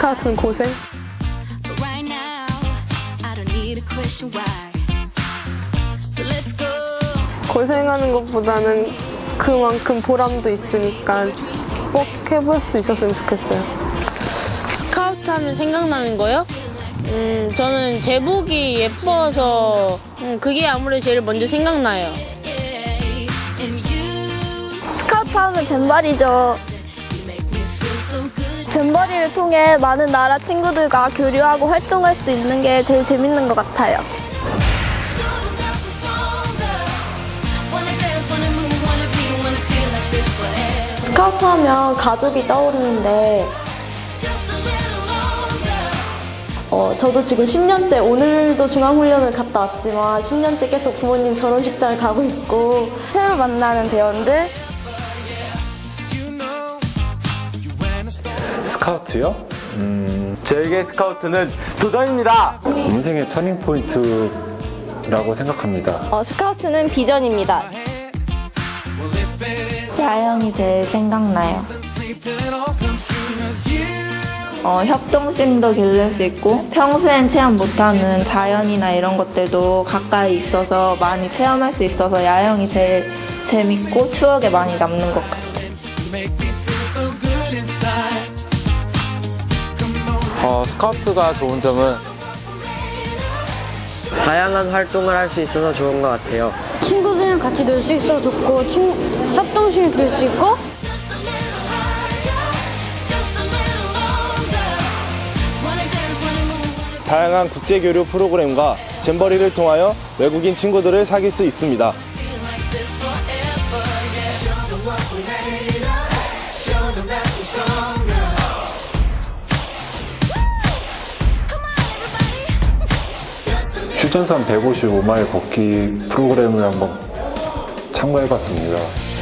스카우트는 고생? 고생하는 것보다는 그만큼 보람도 있으니까 꼭 해볼 수 있었으면 좋겠어요. 스카우트 하면 생각나는 거요? 음, 저는 제복이 예뻐서 음, 그게 아무래도 제일 먼저 생각나요. 스카우트 하면 잼발이죠. 잼버리를 통해 많은 나라 친구들과 교류하고 활동할 수 있는 게 제일 재밌는 것 같아요. 스카우트 하면 가족이 떠오르는데. 어, 저도 지금 10년째 오늘도 중앙훈련을 갔다 왔지만 10년째 계속 부모님 결혼식장을 가고 있고 새로 만나는 대원들 스카우트요? 저에게 스카우트는 도전입니다. 인생의 터닝 포인트라고 생각합니다. 어, 스카우트는 비전입니다. 야영이 제일 생각나요. 어, 협동심도 기를 수 있고 평소엔 체험 못하는 자연이나 이런 것들도 가까이 있어서 많이 체험할 수 있어서 야영이 제일 재밌고 추억에 많이 남는 것 같아요. 스카우트가 좋은 점은 다양한 활동을 할 수 있어서 좋은 것 같아요. 친구들이랑 같이 놀 수 있어 좋고 친, 협동심이 들수 있고 다양한 국제 교류 프로그램과 잼버리를 통하여 외국인 친구들을 사귈 수 있습니다. 휴전선 155마일 걷기 프로그램을 한번 참가해봤습니다.